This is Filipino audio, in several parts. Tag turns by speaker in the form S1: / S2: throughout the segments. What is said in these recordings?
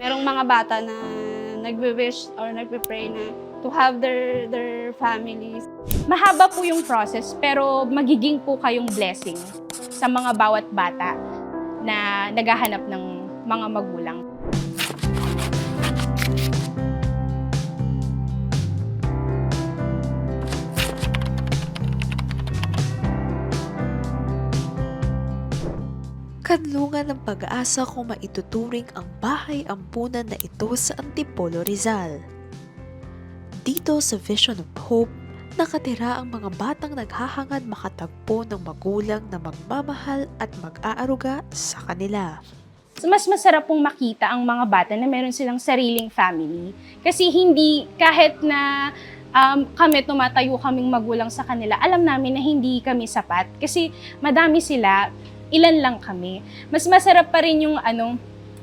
S1: Merong mga bata na nagbe-wish or nagpe-pray na to have their their families.
S2: Mahaba po yung process pero magiging po kayong blessing sa mga bawat bata na naghahanap ng mga magulang.
S3: Kanlungan ng pag-asa kung maituturing ang bahay ampunan na ito sa Antipolo Rizal. Dito sa Vision of Hope, nakatira ang mga batang naghahangad makatagpo ng magulang na magmamahal at mag-aaruga sa kanila.
S2: Mas masarap pong makita ang mga bata na meron silang sariling family. Kasi hindi, kahit na um, kami tumatayo kaming magulang sa kanila, alam namin na hindi kami sapat. Kasi madami sila, ilan lang kami. Mas masarap pa rin yung ano,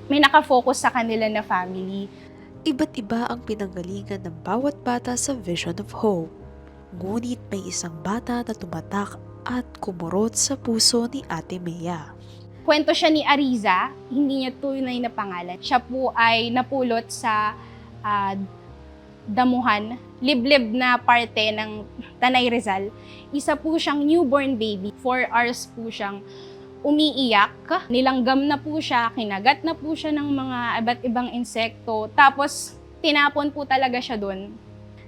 S2: may nakafocus sa kanila na family.
S3: Iba't iba ang pinanggalingan ng bawat bata sa Vision of Hope. Ngunit may isang bata na tumatak at kumurot sa puso ni Ate Mea.
S2: kwento siya ni Ariza, hindi niya tunay na pangalan. Siya po ay napulot sa ah, damuhan, liblib na parte ng Tanay Rizal. Isa po siyang newborn baby. Four hours po siyang umiiyak. Nilanggam na po siya, kinagat na po siya ng mga iba't ibang insekto. Tapos, tinapon po talaga siya doon.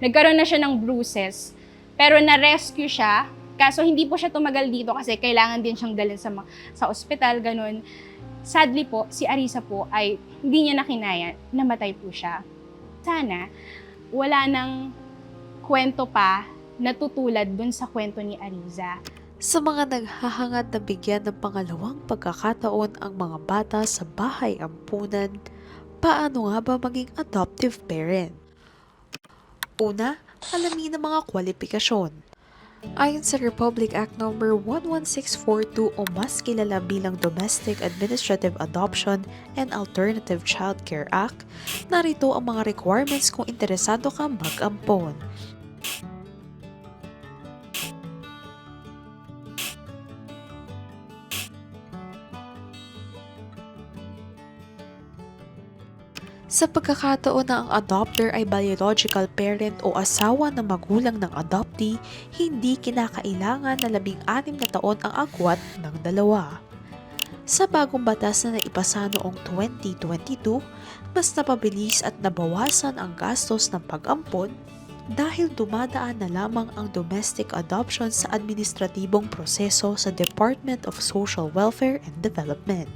S2: Nagkaroon na siya ng bruises. Pero na-rescue siya. Kaso hindi po siya tumagal dito kasi kailangan din siyang dalhin sa, sa ospital, ganun. Sadly po, si Arisa po ay hindi niya nakinaya, namatay po siya. Sana, wala nang kwento pa na tutulad dun sa kwento ni Ariza.
S3: Sa mga naghahangad na bigyan ng pangalawang pagkakataon ang mga bata sa bahay ampunan, paano nga ba maging adoptive parent? Una, alamin ang mga kwalifikasyon. Ayon sa Republic Act No. 11642 o mas kilala bilang Domestic Administrative Adoption and Alternative Child Care Act, narito ang mga requirements kung interesado ka mag-ampon. Sa pagkakataon na ang adopter ay biological parent o asawa ng magulang ng adoptee, hindi kinakailangan na labing anim na taon ang agwat ng dalawa. Sa bagong batas na naipasa noong 2022, mas napabilis at nabawasan ang gastos ng pag-ampon dahil dumadaan na lamang ang domestic adoption sa administratibong proseso sa Department of Social Welfare and Development.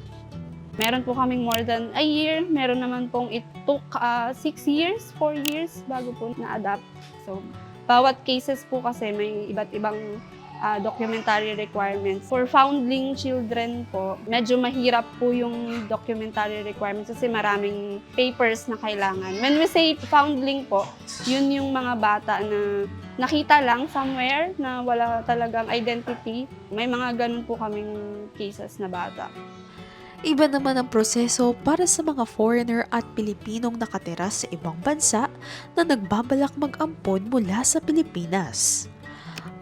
S1: Meron po kaming more than a year. Meron naman pong it took uh, six years, four years bago po na-adapt. So, bawat cases po kasi may iba't ibang uh, documentary requirements. For foundling children po, medyo mahirap po yung documentary requirements kasi maraming papers na kailangan. When we say foundling po, yun yung mga bata na nakita lang somewhere na wala talagang identity. May mga ganun po kaming cases na bata.
S3: Iba naman ang proseso para sa mga foreigner at Pilipinong nakatira sa ibang bansa na nagbabalak mag-ampon mula sa Pilipinas.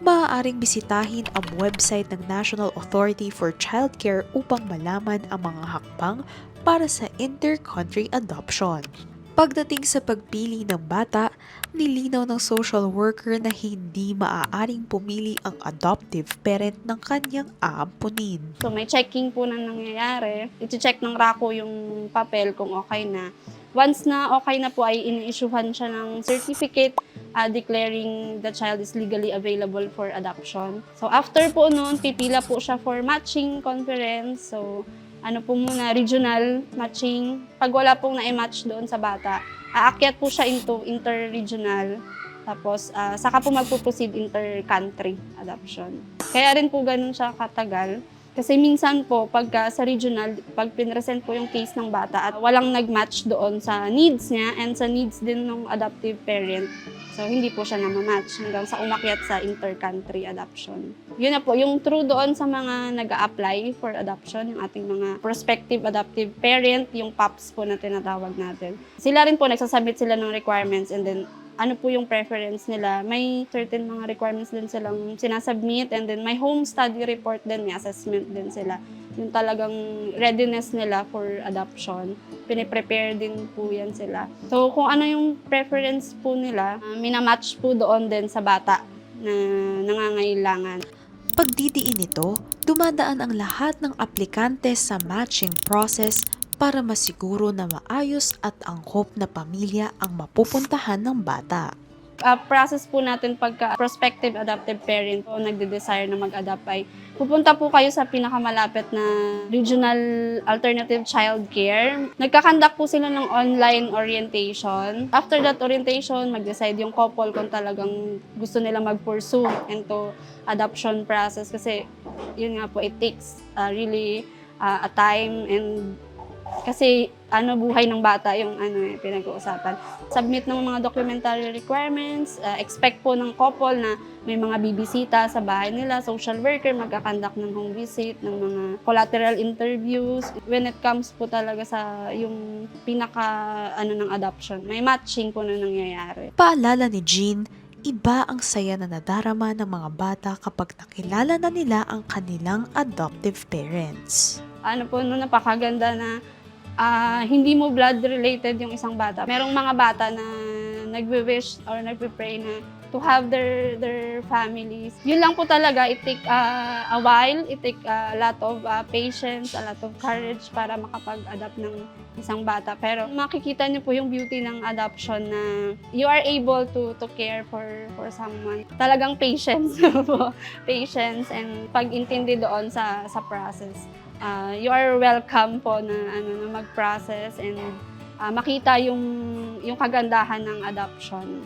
S3: Maaaring bisitahin ang website ng National Authority for Childcare upang malaman ang mga hakbang para sa inter-country adoption. Pagdating sa pagpili ng bata, nilinaw ng social worker na hindi maaaring pumili ang adoptive parent ng kanyang aampunin.
S1: So may checking po na nangyayari. Iti-check ng RACO yung papel kung okay na. Once na okay na po ay ini-issuehan siya ng certificate uh, declaring the child is legally available for adoption. So after po noon, pipila po siya for matching conference. So ano po muna, regional matching. Pag wala pong na-match doon sa bata, aakyat po siya into inter-regional. Tapos, ah, saka po magpo-proceed inter-country adoption. Kaya rin po ganun siya katagal. Kasi minsan po, pagka sa regional, pag pinresent po yung case ng bata at walang nag-match doon sa needs niya and sa needs din ng adoptive parent, so hindi po siya na-match hanggang sa umakyat sa inter-country adoption. Yun na po, yung true doon sa mga nag apply for adoption, yung ating mga prospective adoptive parent, yung PAPS po na tinatawag natin. Sila rin po, nagsasubmit sila ng requirements and then ano po yung preference nila. May certain mga requirements din silang sinasubmit and then may home study report din, may assessment din sila. yung talagang readiness nila for adoption. Piniprepare din po yan sila. So, kung ano yung preference po nila, uh, minamatch po doon din sa bata na nangangailangan.
S3: Pagdidiin nito, dumadaan ang lahat ng aplikante sa matching process para masiguro na maayos at angkop na pamilya ang mapupuntahan ng bata.
S1: uh, process po natin pagka prospective adoptive parent o nagde-desire na mag-adopt ay pupunta po kayo sa pinakamalapit na regional alternative child care. Nagkakandak po sila ng online orientation. After that orientation, mag-decide yung couple kung talagang gusto nila mag-pursue into adoption process kasi yun nga po, it takes uh, really uh, a time and kasi ano buhay ng bata yung ano eh, pinag-uusapan. Submit ng mga documentary requirements, uh, expect po ng couple na may mga bibisita sa bahay nila, social worker, magkakandak ng home visit, ng mga collateral interviews. When it comes po talaga sa yung pinaka ano ng adoption, may matching po na nangyayari.
S3: Paalala ni Jean, iba ang saya na nadarama ng mga bata kapag nakilala na nila ang kanilang adoptive parents.
S1: ano po, no, napakaganda na ah, hindi mo blood related yung isang bata. Merong mga bata na nagwe-wish or nagpe-pray na to have their their families. Yun lang po talaga, it take ah, a while, it take a lot of ah, patience, a lot of courage para makapag-adapt ng isang bata. Pero makikita niyo po yung beauty ng adoption na you are able to to care for for someone. Talagang patience po. patience and pag-intindi doon sa sa process uh, you are welcome po na ano na mag-process and uh, makita yung yung kagandahan ng adoption.